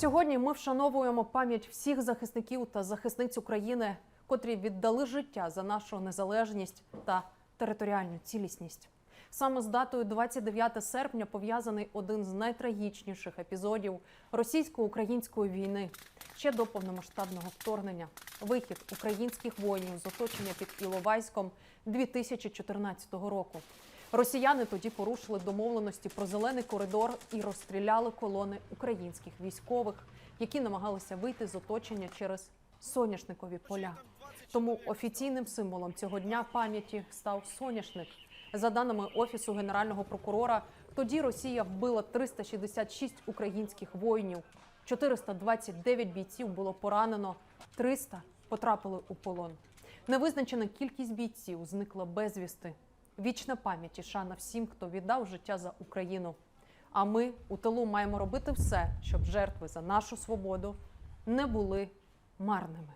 Сьогодні ми вшановуємо пам'ять всіх захисників та захисниць України, котрі віддали життя за нашу незалежність та територіальну цілісність. Саме з датою 29 серпня пов'язаний один з найтрагічніших епізодів російсько-української війни ще до повномасштабного вторгнення. Вихід українських воїнів з оточення під Іловайськом 2014 року. Росіяни тоді порушили домовленості про зелений коридор і розстріляли колони українських військових, які намагалися вийти з оточення через соняшникові поля. Тому офіційним символом цього дня пам'яті став соняшник. За даними офісу генерального прокурора, тоді Росія вбила 366 українських воїнів, 429 бійців було поранено, 300 потрапили у полон. Невизначена кількість бійців зникла безвісти. Вічна пам'ять і шана всім, хто віддав життя за Україну. А ми у тилу маємо робити все, щоб жертви за нашу свободу не були марними.